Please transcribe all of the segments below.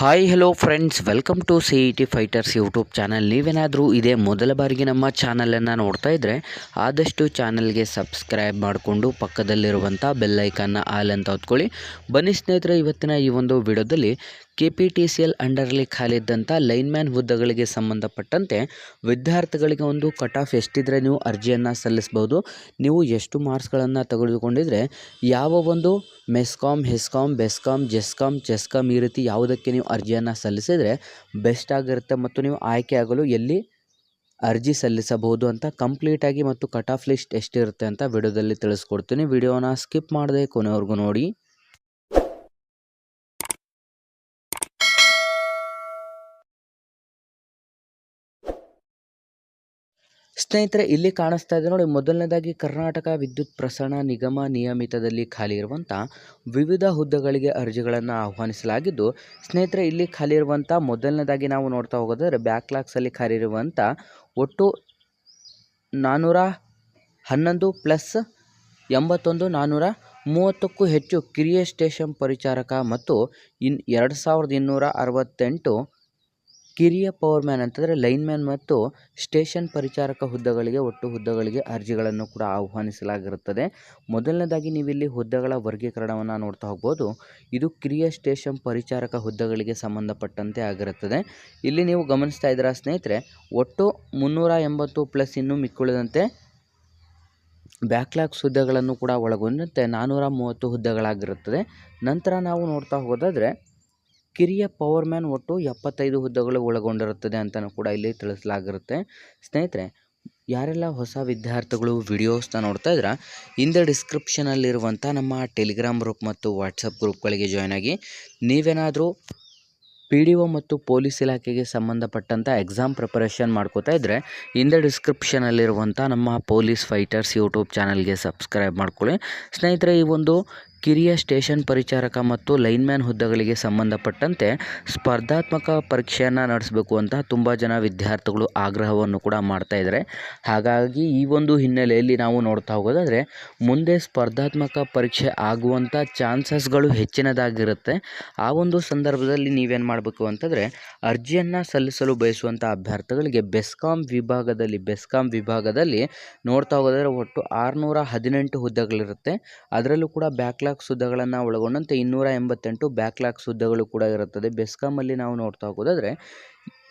Hi hello friends welcome to C E T fighters YouTube channel ನೀವೇನಾದರೂ ಇದೇ ಮೊದಲ ಬಾರಿಗೆ ನಮ್ಮ ಚಾನಲನ್ನು ನೋಡ್ತಾ ಇದ್ದರೆ ಆದಷ್ಟು ಚಾನಲ್ಗೆ ಸಬ್ಸ್ಕ್ರೈಬ್ ಮಾಡಿಕೊಂಡು ಪಕ್ಕದಲ್ಲಿರುವಂಥ ಬೆಲ್ಲೈಕನ್ನ ಆಲ್ ಅಂತ ಹೊತ್ಕೊಳ್ಳಿ. ಬನ್ನಿ ಸ್ನೇಹಿತರೆ, ಇವತ್ತಿನ ಈ ಒಂದು ವಿಡಿಯೋದಲ್ಲಿ K P T C L ಅಂಡರ್ಲಿ ಖಾಲಿದ್ದಂಥ ಲೈನ್ಮ್ಯಾನ್ ಹುದ್ದೆಗಳಿಗೆ ಸಂಬಂಧಪಟ್ಟಂತೆ ವಿದ್ಯಾರ್ಥಿಗಳಿಗೆ ಒಂದು ಕಟ್ ಆಫ್ ಎಷ್ಟಿದ್ರೆ ನೀವು ಅರ್ಜಿಯನ್ನು ಸಲ್ಲಿಸಬಹುದು ನೀವು ಎಷ್ಟು ಮಾರ್ಕ್ಸ್ಗಳನ್ನು ತೆಗೆದುಕೊಂಡಿದ್ರೆ ಯಾವ ಒಂದು ಮೆಸ್ಕಾಮ್ ಹೆಸ್ಕಾಮ್ ಬೆಸ್ಕಾಮ್ ಜೆಸ್ಕಾಮ್ ಚೆಸ್ಕಾಮ್ ಈ ರೀತಿ ಯಾವುದಕ್ಕೆ ನೀವು ಅರ್ಜಿಯನ್ನು ಸಲ್ಲಿಸಿದರೆ ಬೆಸ್ಟ್ ಆಗಿರುತ್ತೆ ಮತ್ತು ನೀವು ಆಯ್ಕೆ ಆಗಲು ಎಲ್ಲಿ ಅರ್ಜಿ ಸಲ್ಲಿಸಬಹುದು ಅಂತ ಕಂಪ್ಲೀಟಾಗಿ ಮತ್ತು ಕಟ್ ಆಫ್ ಲಿಸ್ಟ್ ಎಷ್ಟಿರುತ್ತೆ ಅಂತ ವಿಡಿಯೋದಲ್ಲಿ ತಿಳಿಸ್ಕೊಡ್ತೀನಿ. ವಿಡಿಯೋನ ಸ್ಕಿಪ್ ಮಾಡದೆ ಕೊನೆವರೆಗೂ ನೋಡಿ. ಸ್ನೇಹಿತರೆ, ಇಲ್ಲಿ ಕಾಣಿಸ್ತಾ ಇದೆ ನೋಡಿ, ಮೊದಲನೇದಾಗಿ ಕರ್ನಾಟಕ ವಿದ್ಯುತ್ ಪ್ರಸರಣ ನಿಗಮ ನಿಯಮಿತದಲ್ಲಿ ಖಾಲಿ ಇರುವಂಥ ವಿವಿಧ ಹುದ್ದೆಗಳಿಗೆ ಅರ್ಜಿಗಳನ್ನು ಆಹ್ವಾನಿಸಲಾಗಿದ್ದು, ಸ್ನೇಹಿತರೆ, ಇಲ್ಲಿ ಖಾಲಿ ಇರುವಂಥ ಮೊದಲನೇದಾಗಿ ನಾವು ನೋಡ್ತಾ ಹೋಗೋದಾದ್ರೆ ಬ್ಯಾಕ್ಲಾಗ್ಸಲ್ಲಿ ಖಾಲಿ ಇರುವಂಥ ಒಟ್ಟು ನಾನ್ನೂರ ಹನ್ನೊಂದು ಪ್ಲಸ್ ಎಂಬತ್ತೊಂದು ನಾನ್ನೂರ ಮೂವತ್ತಕ್ಕೂ ಹೆಚ್ಚು ಕಿರಿಯ ಸ್ಟೇಷನ್ ಪರಿಚಾರಕ ಮತ್ತು ಇನ್ ಎರಡು ಸಾವಿರದ ಇನ್ನೂರ ಅರವತ್ತೆಂಟು ಕಿರಿಯ ಪವರ್ ಮ್ಯಾನ್ ಅಂತಂದರೆ ಲೈನ್ ಮ್ಯಾನ್ ಮತ್ತು ಸ್ಟೇಷನ್ ಪರಿಚಾರಕ ಹುದ್ದೆಗಳಿಗೆ ಒಟ್ಟು ಹುದ್ದೆಗಳಿಗೆ ಅರ್ಜಿಗಳನ್ನು ಕೂಡ ಆಹ್ವಾನಿಸಲಾಗಿರುತ್ತದೆ. ಮೊದಲನೇದಾಗಿ ನೀವಿಲ್ಲಿ ಹುದ್ದೆಗಳ ವರ್ಗೀಕರಣವನ್ನು ನೋಡ್ತಾ ಹೋಗ್ಬೋದು. ಇದು ಕಿರಿಯ ಸ್ಟೇಷನ್ ಪರಿಚಾರಕ ಹುದ್ದೆಗಳಿಗೆ ಸಂಬಂಧಪಟ್ಟಂತೆ ಆಗಿರುತ್ತದೆ. ಇಲ್ಲಿ ನೀವು ಗಮನಿಸ್ತಾ ಇದ್ದೀರಾ ಸ್ನೇಹಿತರೆ, ಒಟ್ಟು ಮುನ್ನೂರ ಎಂಬತ್ತು ಪ್ಲಸ್ ಇನ್ನೂ ಮಿಕ್ಕುಳಿದಂತೆ ಬ್ಯಾಕ್ಲಾಗ್ಸ್ ಹುದ್ದೆಗಳನ್ನು ಕೂಡ ಒಳಗೊಂಡಂತೆ ನಾನ್ನೂರ ಮೂವತ್ತು ಹುದ್ದೆಗಳಾಗಿರುತ್ತದೆ. ನಂತರ ನಾವು ನೋಡ್ತಾ ಹೋಗೋದಾದರೆ ಕಿರಿಯ ಪವರ್ ಮ್ಯಾನ್ ಒಟ್ಟು ಎಪ್ಪತ್ತೈದು ಹುದ್ದೆಗಳು ಒಳಗೊಂಡಿರುತ್ತದೆ ಅಂತಲೂ ಕೂಡ ಇಲ್ಲಿ ತಿಳಿಸಲಾಗಿರುತ್ತೆ. ಸ್ನೇಹಿತರೆ, ಯಾರೆಲ್ಲ ಹೊಸ ವಿದ್ಯಾರ್ಥಿಗಳು ವಿಡಿಯೋಸ್ನ ನೋಡ್ತಾ ಇದ್ರೆ ಹಿಂದೆ ಡಿಸ್ಕ್ರಿಪ್ಷನಲ್ಲಿರುವಂಥ ನಮ್ಮ ಟೆಲಿಗ್ರಾಮ್ ಗ್ರೂಪ್ ಮತ್ತು ವಾಟ್ಸಪ್ ಗ್ರೂಪ್ಗಳಿಗೆ ಜಾಯ್ನ್ ಆಗಿ, ನೀವೇನಾದರೂ ಪಿ ಡಿ ಒ ಮತ್ತು ಪೊಲೀಸ್ ಇಲಾಖೆಗೆ ಸಂಬಂಧಪಟ್ಟಂಥ ಎಕ್ಸಾಮ್ ಪ್ರಿಪರೇಷನ್ ಮಾಡ್ಕೋತಾ ಇದ್ದರೆ ಹಿಂದೆ ಡಿಸ್ಕ್ರಿಪ್ಷನಲ್ಲಿರುವಂಥ ನಮ್ಮ ಪೊಲೀಸ್ ಫೈಟರ್ಸ್ ಯೂಟ್ಯೂಬ್ ಚಾನಲ್ಗೆ ಸಬ್ಸ್ಕ್ರೈಬ್ ಮಾಡ್ಕೊಳ್ಳಿ. ಸ್ನೇಹಿತರೆ, ಈ ಒಂದು ಕಿರಿಯ ಸ್ಟೇಷನ್ ಪರಿಚಾರಕ ಮತ್ತು ಲೈನ್ಮ್ಯಾನ್ ಹುದ್ದೆಗಳಿಗೆ ಸಂಬಂಧಪಟ್ಟಂತೆ ಸ್ಪರ್ಧಾತ್ಮಕ ಪರೀಕ್ಷೆಯನ್ನು ನಡೆಸಬೇಕು ಅಂತ ತುಂಬ ಜನ ವಿದ್ಯಾರ್ಥಿಗಳು ಆಗ್ರಹವನ್ನು ಕೂಡ ಮಾಡ್ತಾ ಇದ್ದಾರೆ. ಹಾಗಾಗಿ ಈ ಒಂದು ಹಿನ್ನೆಲೆಯಲ್ಲಿ ನಾವು ನೋಡ್ತಾ ಹೋಗೋದಾದರೆ, ಮುಂದೆ ಸ್ಪರ್ಧಾತ್ಮಕ ಪರೀಕ್ಷೆ ಆಗುವಂಥ ಚಾನ್ಸಸ್ಗಳು ಹೆಚ್ಚಿನದಾಗಿರುತ್ತೆ. ಆ ಒಂದು ಸಂದರ್ಭದಲ್ಲಿ ನೀವೇನು ಮಾಡಬೇಕು ಅಂತಂದರೆ, ಅರ್ಜಿಯನ್ನು ಸಲ್ಲಿಸಲು ಬಯಸುವಂಥ ಅಭ್ಯರ್ಥಿಗಳಿಗೆ ಬೆಸ್ಕಾಂ ವಿಭಾಗದಲ್ಲಿ ಬೆಸ್ಕಾಂ ವಿಭಾಗದಲ್ಲಿ ನೋಡ್ತಾ ಹೋಗೋದಾದರೆ ಒಟ್ಟು ಆರುನೂರ ಹದಿನೆಂಟು ಹುದ್ದೆಗಳಿರುತ್ತೆ. ಅದರಲ್ಲೂ ಕೂಡ ಬ್ಯಾಕ್ಲಾಗ್ಸ್ ಸುದ್ದಗಳನ್ನು ಒಳಗೊಂಡಂತೆ ಇನ್ನೂರ ಎಂಬತ್ತೆಂಟು ಬ್ಯಾಕ್ಲಾಗ್ ಸುದ್ದಗಳು ಕೂಡ ಇರುತ್ತದೆ. ಬೆಸ್ಕಾಮಲ್ಲಿ ನಾವು ನೋಡ್ತಾ ಹೋಗೋದಾದರೆ,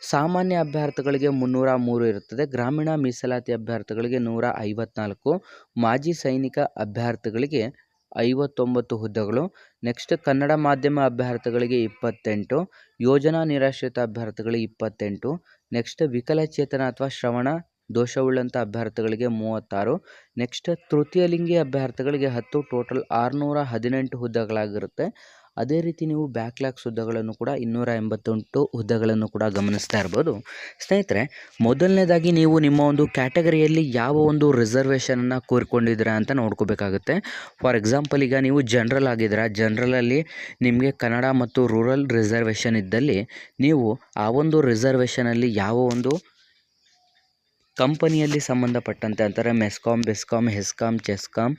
ಸಾಮಾನ್ಯ ಅಭ್ಯರ್ಥಿಗಳಿಗೆ ಮುನ್ನೂರ ಮೂರು ಇರುತ್ತದೆ. ಗ್ರಾಮೀಣ ಮೀಸಲಾತಿ ಅಭ್ಯರ್ಥಿಗಳಿಗೆ ನೂರ ಐವತ್ನಾಲ್ಕು, ಮಾಜಿ ಸೈನಿಕ ಅಭ್ಯರ್ಥಿಗಳಿಗೆ ಐವತ್ತೊಂಬತ್ತು ಹುದ್ದೆಗಳು ನೆಕ್ಸ್ಟ್ ಕನ್ನಡ ಮಾಧ್ಯಮ ಅಭ್ಯರ್ಥಿಗಳಿಗೆ ಇಪ್ಪತ್ತೆಂಟು, ಯೋಜನಾ ನಿರಾಶ್ರಿತ ಅಭ್ಯರ್ಥಿಗಳಿಗೆ ಇಪ್ಪತ್ತೆಂಟು ನೆಕ್ಸ್ಟ್ ವಿಕಲಚೇತನ ಅಥವಾ ಶ್ರವಣ ದೋಷವುಳ್ಳಂಥ ಅಭ್ಯರ್ಥಿಗಳಿಗೆ ಮೂವತ್ತಾರು. ನೆಕ್ಸ್ಟ್, ತೃತೀಯ ಲಿಂಗಿ ಅಭ್ಯರ್ಥಿಗಳಿಗೆ ಹತ್ತು, ಟೋಟಲ್ ಆರುನೂರ ಹದಿನೆಂಟು ಹುದ್ದೆಗಳಾಗಿರುತ್ತೆ. ಅದೇ ರೀತಿ ನೀವು ಬ್ಯಾಕ್ಲಾಗ್ಸ್ ಹುದ್ದೆಗಳನ್ನು ಕೂಡ ಇನ್ನೂರ ಎಂಬತ್ತೆಂಟು ಹುದ್ದೆಗಳನ್ನು ಕೂಡ ಗಮನಿಸ್ತಾ ಇರ್ಬೋದು. ಸ್ನೇಹಿತರೆ, ಮೊದಲನೇದಾಗಿ ನೀವು ನಿಮ್ಮ ಒಂದು ಕ್ಯಾಟಗರಿಯಲ್ಲಿ ಯಾವ ಒಂದು ರಿಸರ್ವೇಷನನ್ನು ಕೋರಿಕೊಂಡಿದ್ದೀರಾ ಅಂತ ನೋಡ್ಕೋಬೇಕಾಗುತ್ತೆ. ಫಾರ್ ಎಕ್ಸಾಂಪಲ್, ಈಗ ನೀವು ಜನ್ರಲ್ ಆಗಿದ್ದೀರಾ. ಜನ್ರಲಲ್ಲಿ ನಿಮಗೆ ಕನ್ನಡ ಮತ್ತು ರೂರಲ್ ರಿಸರ್ವೇಷನ್ ಇದ್ದಲ್ಲಿ ನೀವು ಆ ಒಂದು ರಿಸರ್ವೇಷನಲ್ಲಿ ಯಾವ ಒಂದು ಕಂಪನಿಯಲ್ಲಿ ಸಂಬಂಧಪಟ್ಟಂತೆ ಅಂತಾರೆ ಮೆಸ್ಕಾಮ್ ಬೆಸ್ಕಾಮ್ ಹೆಸ್ಕಾಮ್ ಚೆಸ್ಕಾಮ್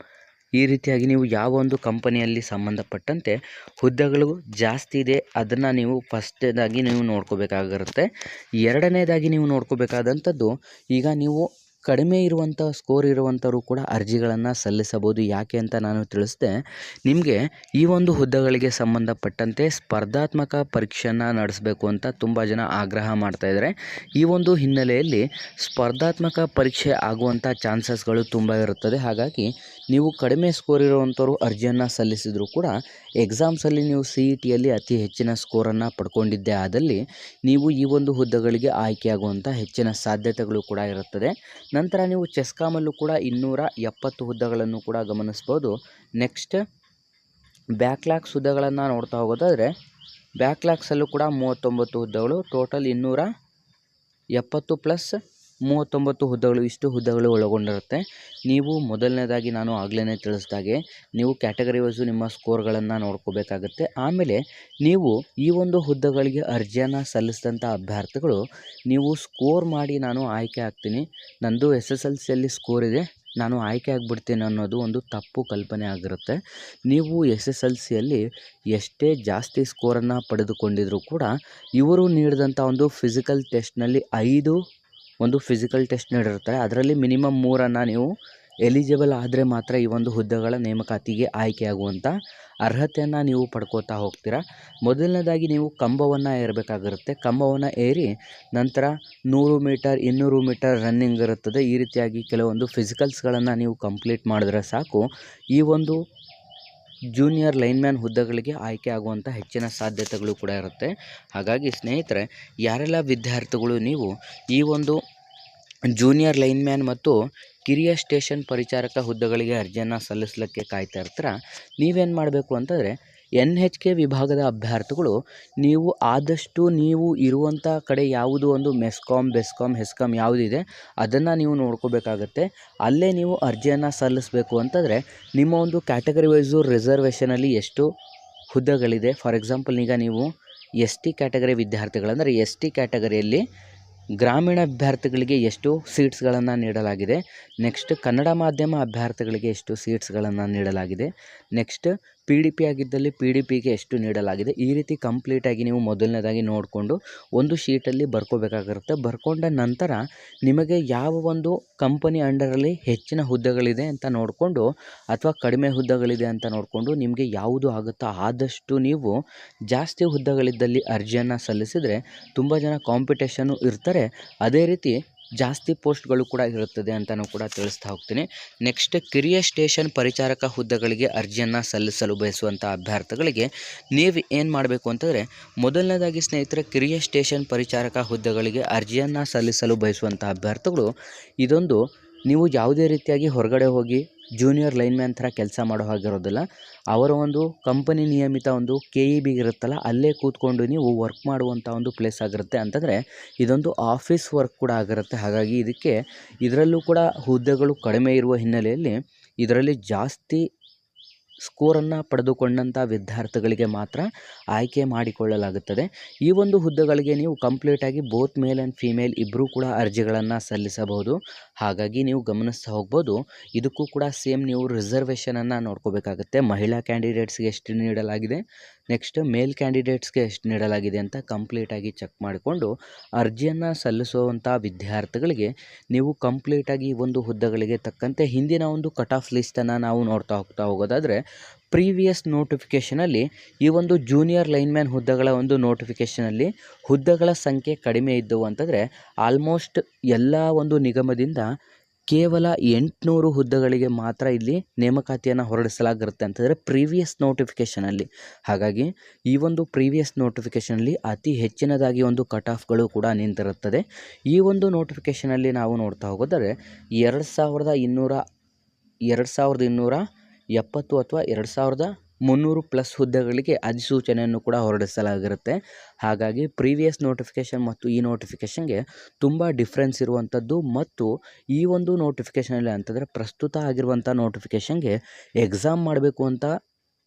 ಈ ರೀತಿಯಾಗಿ ನೀವು ಯಾವ ಒಂದು ಕಂಪನಿಯಲ್ಲಿ ಸಂಬಂಧಪಟ್ಟಂತೆ ಹುದ್ದೆಗಳು ಜಾಸ್ತಿ ಇದೆ, ಅದನ್ನು ನೀವು ಫಸ್ಟೇದಾಗಿ ನೀವು ನೋಡ್ಕೋಬೇಕಾಗಿರುತ್ತೆ. ಎರಡನೇದಾಗಿ ನೀವು ನೋಡ್ಕೋಬೇಕಾದಂಥದ್ದು, ಈಗ ನೀವು ಕಡಿಮೆ ಇರುವಂಥ ಸ್ಕೋರ್ ಇರುವಂಥವರು ಕೂಡ ಅರ್ಜಿಗಳನ್ನು ಸಲ್ಲಿಸಬಹುದು. ಯಾಕೆ ಅಂತ ನಾನು ತಿಳಿಸಿದೆ. ನಿಮಗೆ ಈ ಒಂದು ಹುದ್ದೆಗಳಿಗೆ ಸಂಬಂಧಪಟ್ಟಂತೆ ಸ್ಪರ್ಧಾತ್ಮಕ ಪರೀಕ್ಷೆಯನ್ನು ನಡೆಸಬೇಕು ಅಂತ ತುಂಬ ಜನ ಆಗ್ರಹ ಮಾಡ್ತಾಯಿದ್ದಾರೆ ಈ ಒಂದು ಹಿನ್ನೆಲೆಯಲ್ಲಿ ಸ್ಪರ್ಧಾತ್ಮಕ ಪರೀಕ್ಷೆ ಆಗುವಂಥ ಚಾನ್ಸಸ್ಗಳು ತುಂಬ ಇರುತ್ತದೆ. ಹಾಗಾಗಿ ನೀವು ಕಡಿಮೆ ಸ್ಕೋರ್ ಇರುವಂಥವ್ರು ಅರ್ಜಿಯನ್ನು ಸಲ್ಲಿಸಿದರೂ ಕೂಡ ಎಕ್ಸಾಮ್ಸಲ್ಲಿ ನೀವು ಸಿ ಇ ಟಿಯಲ್ಲಿ ಅತಿ ಹೆಚ್ಚಿನ ಸ್ಕೋರನ್ನು ಪಡ್ಕೊಂಡಿದ್ದೆ ಆದಲ್ಲಿ ನೀವು ಈ ಒಂದು ಹುದ್ದೆಗಳಿಗೆ ಆಯ್ಕೆಯಾಗುವಂಥ ಹೆಚ್ಚಿನ ಸಾಧ್ಯತೆಗಳು ಕೂಡ ಇರುತ್ತದೆ. ನಂತರ ನೀವು ಚೆಸ್ಕಾಮಲ್ಲೂ ಕೂಡ ಇನ್ನೂರ ಎಪ್ಪತ್ತು ಹುದ್ದೆಗಳನ್ನು ಕೂಡ ಗಮನಿಸ್ಬೋದು. ನೆಕ್ಸ್ಟ್ ಬ್ಯಾಕ್ಲ್ಯಾಕ್ಸ್ ಹುದ್ದೆಗಳನ್ನು ನೋಡ್ತಾ ಹೋಗೋದಾದರೆ ಬ್ಯಾಕ್ಲ್ಯಾಕ್ಸಲ್ಲೂ ಕೂಡ ಮೂವತ್ತೊಂಬತ್ತು ಹುದ್ದೆಗಳು, ಟೋಟಲ್ ಇನ್ನೂರ ಎಪ್ಪತ್ತು ಪ್ಲಸ್ ಮೂವತ್ತೊಂಬತ್ತು ಹುದ್ದೆಗಳು ಇಷ್ಟು ಹುದ್ದೆಗಳು ಒಳಗೊಂಡಿರುತ್ತೆ. ನೀವು ಮೊದಲನೇದಾಗಿ ನಾನು ಆಗ್ಲೇ ತಿಳಿಸ್ದಾಗೆ ನೀವು ಕ್ಯಾಟಗರಿ ವೈಸು ನಿಮ್ಮ ಸ್ಕೋರ್ಗಳನ್ನು ನೋಡ್ಕೋಬೇಕಾಗತ್ತೆ. ಆಮೇಲೆ ನೀವು ಈ ಒಂದು ಹುದ್ದೆಗಳಿಗೆ ಅರ್ಜಿಯನ್ನು ಸಲ್ಲಿಸಿದಂಥ ಅಭ್ಯರ್ಥಿಗಳು, ನೀವು ಸ್ಕೋರ್ ಮಾಡಿ ನಾನು ಆಯ್ಕೆ ಆಗ್ತೀನಿ. ನನ್ನದು ಎಸ್ ಎಸ್ ಎಲ್ ಸಿಯಲ್ಲಿ ಸ್ಕೋರ್ ಇದೆ, ನಾನು ಆಯ್ಕೆ ಆಗಿಬಿಡ್ತೀನಿ ಅನ್ನೋದು ಒಂದು ತಪ್ಪು ಕಲ್ಪನೆ ಆಗಿರುತ್ತೆ. ನೀವು ಎಸ್ ಎಸ್ ಎಲ್ ಸಿಯಲ್ಲಿ ಎಷ್ಟೇ ಜಾಸ್ತಿ ಸ್ಕೋರನ್ನು ಪಡೆದುಕೊಂಡಿದ್ರೂ ಕೂಡ ಇವರು ನೀಡಿದಂಥ ಒಂದು ಫಿಸಿಕಲ್ ಟೆಸ್ಟ್ನಲ್ಲಿ ಐದು ಒಂದು ಫಿಸಿಕಲ್ ಟೆಸ್ಟ್ ನಡೆಯುತ್ತೆ. ಅದರಲ್ಲಿ ಮಿನಿಮಮ್ ಮೂರನ್ನು ನೀವು ಎಲಿಜಿಬಲ್ ಆದರೆ ಮಾತ್ರ ಈ ಒಂದು ಹುದ್ದೆಗಳ ನೇಮಕಾತಿಗೆ ಆಯ್ಕೆಯಾಗುವಂಥ ಅರ್ಹತೆಯನ್ನು ನೀವು ಪಡ್ಕೋತಾ ಹೋಗ್ತೀರಾ. ಮೊದಲನೇದಾಗಿ ನೀವು ಕಂಬವನ್ನು ಏರಬೇಕಾಗಿರುತ್ತೆ. ಕಂಬವನ್ನು ಏರಿ ನಂತರ ನೂರು ಮೀಟರ್ ಇನ್ನೂರು ಮೀಟರ್ ರನ್ನಿಂಗ್ ಇರುತ್ತದೆ. ಈ ರೀತಿಯಾಗಿ ಕೆಲವೊಂದು ಫಿಸಿಕಲ್ಸ್ಗಳನ್ನು ನೀವು ಕಂಪ್ಲೀಟ್ ಮಾಡಿದ್ರೆ ಸಾಕು. ಈ ಒಂದು ಜೂನಿಯರ್ ಲೈನ್ಮ್ಯಾನ್ ಹುದ್ದೆಗಳಿಗೆ ಆಯ್ಕೆ ಆಗುವಂಥ ಹೆಚ್ಚಿನ ಸಾಧ್ಯತೆಗಳು ಕೂಡ ಇರುತ್ತೆ. ಹಾಗಾಗಿ ಸ್ನೇಹಿತರೆ, ಯಾರೆಲ್ಲ ವಿದ್ಯಾರ್ಥಿಗಳು ನೀವು ಈ ಒಂದು ಜೂನಿಯರ್ ಲೈನ್ಮ್ಯಾನ್ ಮತ್ತು ಕಿರಿಯ ಸ್ಟೇಷನ್ ಪರಿಚಾರಕ ಹುದ್ದೆಗಳಿಗೆ ಅರ್ಜಿಯನ್ನು ಸಲ್ಲಿಸಲಿಕ್ಕೆ ಕಾಯ್ತಾ ಇರ್ತೀರ? ನೀವೇನು ಮಾಡಬೇಕು ಅಂತಂದರೆ ಎನ್ ಹೆಚ್ ಕೆ ವಿಭಾಗದ ಅಭ್ಯರ್ಥಿಗಳು, ನೀವು ಆದಷ್ಟು ನೀವು ಇರುವಂಥ ಕಡೆ ಯಾವುದು ಒಂದು ಮೆಸ್ಕಾಮ್ ಬೆಸ್ಕಾಮ್ ಹೆಸ್ಕಾಮ್ ಯಾವುದಿದೆ, ಅದನ್ನು ನೀವು ನೋಡ್ಕೋಬೇಕಾಗತ್ತೆ. ಅಲ್ಲೇ ನೀವು ಅರ್ಜಿಯನ್ನು ಸಲ್ಲಿಸಬೇಕು ಅಂತಂದರೆ, ನಿಮ್ಮ ಒಂದು ಕ್ಯಾಟಗರಿ ವೈಸು ರಿಸರ್ವೇಷನಲ್ಲಿ ಎಷ್ಟು ಹುದ್ದೆಗಳಿದೆ. ಫಾರ್ ಎಕ್ಸಾಂಪಲ್, ಈಗ ನೀವು ಎಸ್ ಟಿ ಕ್ಯಾಟಗರಿ ವಿದ್ಯಾರ್ಥಿಗಳಂದರೆ ಎಸ್ ಟಿ ಕ್ಯಾಟಗರಿಯಲ್ಲಿ ಗ್ರಾಮೀಣ ಅಭ್ಯರ್ಥಿಗಳಿಗೆ ಎಷ್ಟು ಸೀಟ್ಸ್ಗಳನ್ನು ನೀಡಲಾಗಿದೆ. ನೆಕ್ಸ್ಟ್ ಕನ್ನಡ ಮಾಧ್ಯಮ ಅಭ್ಯರ್ಥಿಗಳಿಗೆ ಎಷ್ಟು ಸೀಟ್ಸ್ಗಳನ್ನು ನೀಡಲಾಗಿದೆ. ನೆಕ್ಸ್ಟ್ ಪಿ ಡಿ ಪಿ ಆಗಿದ್ದಲ್ಲಿ ಪಿ ಡಿ ಪಿಗೆ ಎಷ್ಟು ನೀಡಲಾಗಿದೆ? ಈ ರೀತಿ ಕಂಪ್ಲೀಟಾಗಿ ನೀವು ಮೊದಲನೇದಾಗಿ ನೋಡಿಕೊಂಡು ಒಂದು ಶೀಟಲ್ಲಿ ಬರ್ಕೋಬೇಕಾಗಿರುತ್ತೆ. ಬರ್ಕೊಂಡ ನಂತರ ನಿಮಗೆ ಯಾವ ಒಂದು ಕಂಪನಿ ಅಂಡರಲ್ಲಿ ಹೆಚ್ಚಿನ ಹುದ್ದೆಗಳಿದೆ ಅಂತ ನೋಡಿಕೊಂಡು ಅಥವಾ ಕಡಿಮೆ ಹುದ್ದೆಗಳಿದೆ ಅಂತ ನೋಡಿಕೊಂಡು ನಿಮಗೆ ಯಾವುದು ಆಗುತ್ತೋ ಆದಷ್ಟು ನೀವು ಜಾಸ್ತಿ ಹುದ್ದೆಗಳಿದ್ದಲ್ಲಿ ಅರ್ಜಿಯನ್ನು ಸಲ್ಲಿಸಿದರೆ ತುಂಬ ಜನ ಕಾಂಪಿಟೇಷನ್ನು ಇರ್ತಾರೆ. ಅದೇ ರೀತಿ ಜಾಸ್ತಿ ಪೋಸ್ಟ್ಗಳು ಕೂಡ ಇರುತ್ತದೆ ಅಂತಲೂ ಕೂಡ ತಿಳಿಸ್ತಾ ಹೋಗ್ತೀನಿ. ನೆಕ್ಸ್ಟ್ ಕಿರಿಯ ಸ್ಟೇಷನ್ ಪರಿಚಾರಕ ಹುದ್ದೆಗಳಿಗೆ ಅರ್ಜಿಯನ್ನು ಸಲ್ಲಿಸಲು ಬಯಸುವಂಥ ಅಭ್ಯರ್ಥಿಗಳಿಗೆ ನೀವು ಏನು ಮಾಡಬೇಕು ಅಂತಂದರೆ, ಮೊದಲನೇದಾಗಿ ಸ್ನೇಹಿತರೆ ಕಿರಿಯ ಸ್ಟೇಷನ್ ಪರಿಚಾರಕ ಹುದ್ದೆಗಳಿಗೆ ಅರ್ಜಿಯನ್ನು ಸಲ್ಲಿಸಲು ಬಯಸುವಂಥ ಅಭ್ಯರ್ಥಿಗಳು ಇದೊಂದು ನೀವು ಯಾವುದೇ ರೀತಿಯಾಗಿ ಹೊರಗಡೆ ಹೋಗಿ ಜೂನಿಯರ್ ಲೈನ್ಮ್ಯಾನ್ ಥರ ಕೆಲಸ ಮಾಡೋ ಹಾಗಿರೋದಿಲ್ಲ ಅವರ ಒಂದು ಕಂಪನಿ ನಿಯಮಿತ ಒಂದು ಕೆ ಇ ಬಿ ಇರುತ್ತಲ್ಲ, ಅಲ್ಲೇ ಕೂತ್ಕೊಂಡು ನೀವು ವರ್ಕ್ ಮಾಡುವಂಥ ಒಂದು ಪ್ಲೇಸ್ ಆಗಿರುತ್ತೆ. ಅಂತಂದರೆ ಇದೊಂದು ಆಫೀಸ್ ವರ್ಕ್ ಕೂಡ ಆಗಿರುತ್ತೆ. ಹಾಗಾಗಿ ಇದಕ್ಕೆ ಇದರಲ್ಲೂ ಕೂಡ ಹುದ್ದೆಗಳು ಕಡಿಮೆ ಇರುವ ಹಿನ್ನೆಲೆಯಲ್ಲಿ ಇದರಲ್ಲಿ ಜಾಸ್ತಿ ಸ್ಕೋರನ್ನು ಪಡೆದುಕೊಂಡಂಥ ವಿದ್ಯಾರ್ಥಿಗಳಿಗೆ ಮಾತ್ರ ಆಯ್ಕೆ ಮಾಡಿಕೊಳ್ಳಲಾಗುತ್ತದೆ. ಈ ಒಂದು ಹುದ್ದೆಗಳಿಗೆ ನೀವು ಕಂಪ್ಲೀಟಾಗಿ ಬೋತ್ ಮೇಲ್ ಆ್ಯಂಡ್ ಫೀಮೇಲ್ ಇಬ್ಬರೂ ಕೂಡ ಅರ್ಜಿಗಳನ್ನು ಸಲ್ಲಿಸಬಹುದು. ಹಾಗಾಗಿ ನೀವು ಗಮನಿಸ್ತಾ ಹೋಗ್ಬೋದು. ಇದಕ್ಕೂ ಕೂಡ ಸೇಮ್ ನೀವು ರಿಸರ್ವೇಷನನ್ನು ನೋಡ್ಕೋಬೇಕಾಗುತ್ತೆ. ಮಹಿಳಾ ಕ್ಯಾಂಡಿಡೇಟ್ಸ್ಗೆ ಎಷ್ಟು ನೀಡಲಾಗಿದೆ? ನೆಕ್ಸ್ಟ್ ಮೇಲ್ ಕ್ಯಾಂಡಿಡೇಟ್ಸ್ಗೆ ಎಷ್ಟು ನೀಡಲಾಗಿದೆ ಅಂತ ಕಂಪ್ಲೀಟಾಗಿ ಚೆಕ್ ಮಾಡಿಕೊಂಡು ಅರ್ಜಿಯನ್ನು ಸಲ್ಲಿಸುವಂಥ ವಿದ್ಯಾರ್ಥಿಗಳಿಗೆ ನೀವು ಕಂಪ್ಲೀಟಾಗಿ ಒಂದು ಹುದ್ದೆಗಳಿಗೆ ತಕ್ಕಂತೆ ಹಿಂದಿನ ಒಂದು ಕಟ್ ಆಫ್ ಲಿಸ್ಟನ್ನು ನಾವು ನೋಡ್ತಾ ಹೋಗ್ತಾ ಹೋಗೋದಾದರೆ ಪ್ರೀವಿಯಸ್ ನೋಟಿಫಿಕೇಷನಲ್ಲಿ ಈ ಒಂದು ಜೂನಿಯರ್ ಲೈನ್ಮ್ಯಾನ್ ಹುದ್ದೆಗಳ ಒಂದು ನೋಟಿಫಿಕೇಷನಲ್ಲಿ ಹುದ್ದೆಗಳ ಸಂಖ್ಯೆ ಕಡಿಮೆ ಇದ್ದವು ಅಂತಂದರೆ ಆಲ್ಮೋಸ್ಟ್ ಎಲ್ಲ ಒಂದು ನಿಗಮದಿಂದ ಕೇವಲ ಎಂಟುನೂರು ಹುದ್ದೆಗಳಿಗೆ ಮಾತ್ರ ಇಲ್ಲಿ ನೇಮಕಾತಿಯನ್ನು ಹೊರಡಿಸಲಾಗಿರುತ್ತೆ ಅಂತಂದರೆ ಪ್ರೀವಿಯಸ್ ನೋಟಿಫಿಕೇಷನಲ್ಲಿ. ಹಾಗಾಗಿ ಈ ಒಂದು ಪ್ರೀವಿಯಸ್ ನೋಟಿಫಿಕೇಷನಲ್ಲಿ ಅತಿ ಹೆಚ್ಚಿನದಾಗಿ ಒಂದು ಕಟ್ ಆಫ್ಗಳು ಕೂಡ ನಿಂತಿರುತ್ತದೆ. ಈ ಒಂದು ನೋಟಿಫಿಕೇಷನಲ್ಲಿ ನಾವು ನೋಡ್ತಾ ಹೋಗೋದಾದರೆ ಎರಡು ಸಾವಿರದ ಇನ್ನೂರ, ಎರಡು ಸಾವಿರದ ಇನ್ನೂರ ಎಪ್ಪತ್ತು ಅಥವಾ ಎರಡು ಸಾವಿರದ ಮುನ್ನೂರು ಪ್ಲಸ್ ಹುದ್ದೆಗಳಿಗೆ ಅಧಿಸೂಚನೆಯನ್ನು ಕೂಡ ಹೊರಡಿಸಲಾಗಿರುತ್ತೆ. ಹಾಗಾಗಿ ಪ್ರೀವಿಯಸ್ ನೋಟಿಫಿಕೇಷನ್ ಮತ್ತು ಈ ನೋಟಿಫಿಕೇಷನ್ಗೆ ತುಂಬ ಡಿಫ್ರೆನ್ಸ್ ಇರುವಂಥದ್ದು ಮತ್ತು ಈ ಒಂದು ನೋಟಿಫಿಕೇಷನಲ್ಲಿ ಅಂತಂದರೆ ಪ್ರಸ್ತುತ ಆಗಿರುವಂಥ ನೋಟಿಫಿಕೇಷನ್ಗೆ ಎಕ್ಸಾಮ್ ಮಾಡಬೇಕು ಅಂತ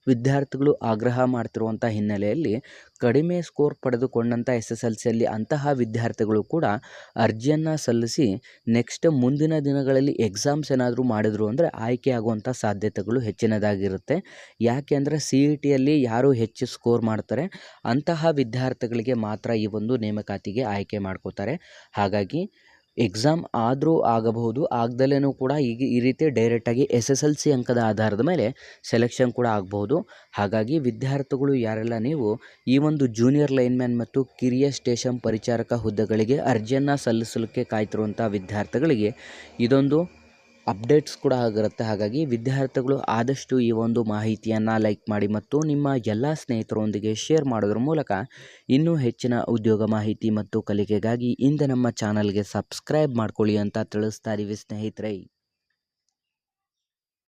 ವಿದ್ಯಾರ್ಥಿಗಳು ಆಗ್ರಹ ಮಾಡ್ತಿರುವಂಥ ಹಿನ್ನೆಲೆಯಲ್ಲಿ ಕಡಿಮೆ ಸ್ಕೋರ್ ಪಡೆದುಕೊಂಡಂಥ ಎಸ್ ಎಸ್ ಎಲ್ ಸಿಯಲ್ಲಿ ಅಂತಹ ವಿದ್ಯಾರ್ಥಿಗಳು ಕೂಡ ಅರ್ಜಿಯನ್ನು ಸಲ್ಲಿಸಿ ನೆಕ್ಸ್ಟ್ ಮುಂದಿನ ದಿನಗಳಲ್ಲಿ ಎಕ್ಸಾಮ್ಸ್ ಏನಾದರೂ ಮಾಡಿದ್ರು ಅಂದರೆ ಆಯ್ಕೆ ಆಗುವಂಥ ಸಾಧ್ಯತೆಗಳು ಹೆಚ್ಚಿನದಾಗಿರುತ್ತೆ. ಯಾಕೆ ಅಂದರೆ ಸಿ ಇ ಟಿಯಲ್ಲಿ ಯಾರು ಹೆಚ್ಚು ಸ್ಕೋರ್ ಮಾಡ್ತಾರೆ ಅಂತಹ ವಿದ್ಯಾರ್ಥಿಗಳಿಗೆ ಮಾತ್ರ ಈ ಒಂದು ನೇಮಕಾತಿಗೆ ಆಯ್ಕೆ ಮಾಡ್ಕೋತಾರೆ. ಹಾಗಾಗಿ ಎಕ್ಸಾಮ್ ಆದರೂ ಆಗಬಹುದು ಆಗ್ದಲೇ ಕೂಡ ಈಗ ಈ ರೀತಿ ಡೈರೆಕ್ಟಾಗಿ ಎಸ್ ಎಸ್ ಎಲ್ ಸಿ ಅಂಕದ ಆಧಾರದ ಮೇಲೆ ಸೆಲೆಕ್ಷನ್ ಕೂಡ ಆಗಬಹುದು. ಹಾಗಾಗಿ ವಿದ್ಯಾರ್ಥಿಗಳು ಯಾರೆಲ್ಲ ನೀವು ಈ ಒಂದು ಜೂನಿಯರ್ ಲೈನ್ಮ್ಯಾನ್ ಮತ್ತು ಕಿರಿಯ ಸ್ಟೇಷನ್ ಪರಿಚಾರಕ ಹುದ್ದೆಗಳಿಗೆ ಅರ್ಜಿಯನ್ನು ಸಲ್ಲಿಸಲಿಕ್ಕೆ ಕಾಯ್ತಿರುವಂಥ ವಿದ್ಯಾರ್ಥಿಗಳಿಗೆ ಇದೊಂದು ಅಪ್ಡೇಟ್ಸ್ ಕೂಡ ಆಗಿರುತ್ತೆ. ಹಾಗಾಗಿ ವಿದ್ಯಾರ್ಥಿಗಳು ಆದಷ್ಟು ಈ ಒಂದು ಮಾಹಿತಿಯನ್ನು ಲೈಕ್ ಮಾಡಿ ಮತ್ತು ನಿಮ್ಮ ಎಲ್ಲ ಸ್ನೇಹಿತರೊಂದಿಗೆ ಶೇರ್ ಮಾಡೋದ್ರ ಮೂಲಕ ಇನ್ನೂ ಹೆಚ್ಚಿನ ಉದ್ಯೋಗ ಮಾಹಿತಿ ಮತ್ತು ಕಲಿಕೆಗಾಗಿ ಇಂದ ನಮ್ಮ ಚಾನಲ್ಗೆ ಸಬ್ಸ್ಕ್ರೈಬ್ ಮಾಡ್ಕೊಳ್ಳಿ ಅಂತ ತಿಳಿಸ್ತಾ ಇದ್ದೀವಿ ಸ್ನೇಹಿತರೆ.